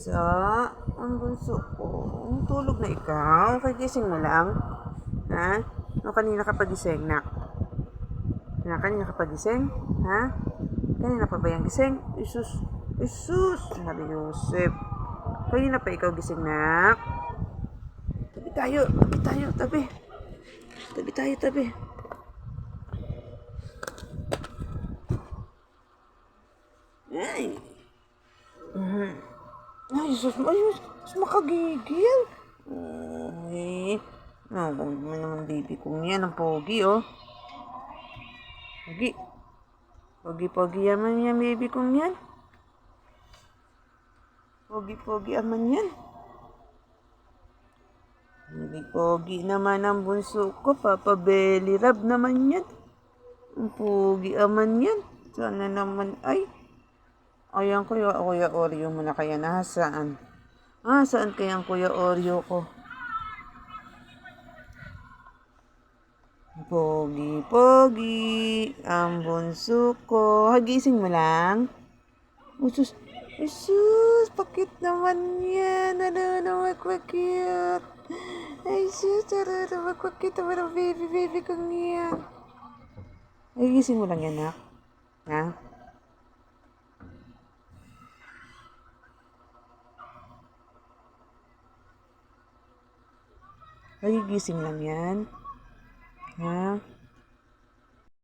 bunso. Ang bunso ko. Tulog na ikaw. Kagising mo lang. Ha? No, kanina ka pagising, nak. Na, kanina ka pagising? Ha? Kanina pa ba yung gising? Isus. Isus. Sabi Joseph. Kanina pa ikaw gising, nak. Tabi tayo. Tabi tayo. Tabi. Tabi tayo, tabi. Ay. Mhm. Ay, sus, ay, sus, makagigil. No, kung mo naman baby kong yan, ang pogi, oh. Pogi. Pogi-pogi yaman yan, baby kong yan. Pogi-pogi yaman yan. Pogi-pogi naman ang bunso ko, Papa Belly Rab naman yan. Ang pogi aman yan. Sana naman, ay, Ayan, kuya, kuya Oreo mo na kaya nasaan? Ah, saan kaya ang kuya Oreo ko? Pogi, pogi, ang bunso ko. Hagising mo lang? Usus, usus, pakit naman yan. Ano naman, kwakit. Ay, sus, ano naman, kwakit naman ang baby, baby kong yan. Hagising mo lang yan, nak. Ha? Ay, gising lang yan. Ha?